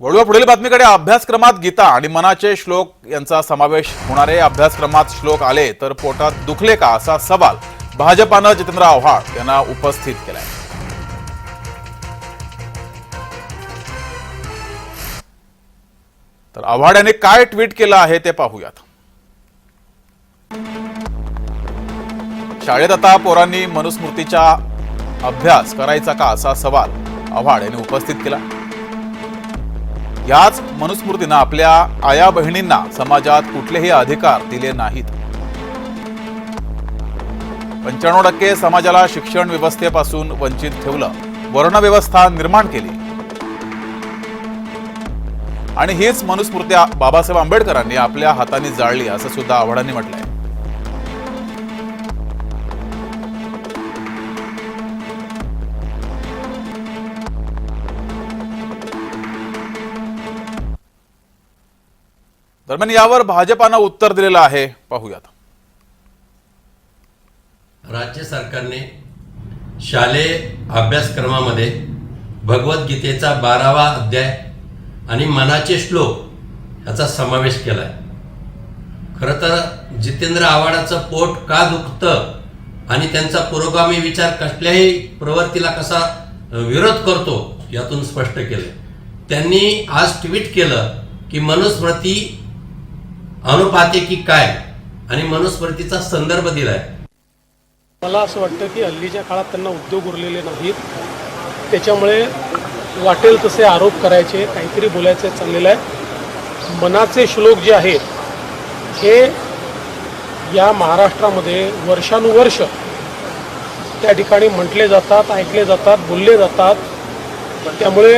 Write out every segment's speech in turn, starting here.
वळूया पुढील बातमीकडे. अभ्यासक्रमात गीता आणि मनाचे श्लोक यांचा समावेश होणारे अभ्यासक्रमात श्लोक आले तर पोटात दुखले का असा सवाल भाजपानं जितेंद्र आव्हाड यांना उपस्थित केलाय. तर आव्हाड यांनी काय ट्विट केलं आहे ते पाहूयात. शाळेत आता पोरांनी मनुस्मृतीचा अभ्यास करायचा का असा सवाल आव्हाड यांनी उपस्थित केला. याच मनुस्मृतीनं आपल्या आया बहिणींना समाजात कुठलेही अधिकार दिले नाहीत. पंच्याण्णव टक्के समाजाला शिक्षण व्यवस्थेपासून वंचित ठेवलं वर्णव्यवस्था निर्माण केली. आणि हीच मनुस्मृत्या बाबासाहेब आंबेडकरांनी आपल्या हाताने जाळली असं सुद्धा आव्हाडांनी म्हटलंय. दरम्यान यावर भाजपानं उत्तर दिलेलं आहे. पाहूयात. राज्य सरकारने शालेय अभ्यासक्रमामध्ये भगवद्गीतेचा बारावा अध्याय आणि मनाचे श्लोक याचा समावेश केला आहे खरं तर जितेंद्र आव्हाडाचं पोट का दुखतं आणि त्यांचा पुरोगामी विचार कसल्याही प्रवृत्तीला कसा विरोध करतो यातून स्पष्ट केलं त्यांनी आज ट्विट केलं की मनुस्मृती अनुपाते की काय? आणि मनुस्मृतीचा संदर्भ दिलाय. मला असं वाटतं की हल्लीच्या काळात त्यांना उद्योग उरलेले नाहीत. त्याच्यामुळे वाटेल तसे आरोप करायचे काहीतरी बोलायचे चाललेलं आहे. मनाचे श्लोक जे आहेत हे या महाराष्ट्रामध्ये वर्षानुवर्ष त्या ठिकाणी म्हटले जातात ऐकले जातात बोलले जातात. त्यामुळे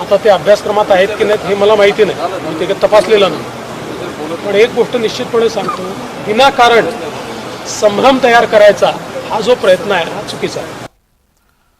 आता ते अभ्यासक्रमात आहेत की नाहीत हे मला माहिती नाही. मी ते तपासलेलं नाही. पण एक गोष्ट निश्चितपणे सांगतो विनाकारण संभ्रम तयार करायचा हा जो प्रयत्न आहे हा चुकीचा आहे.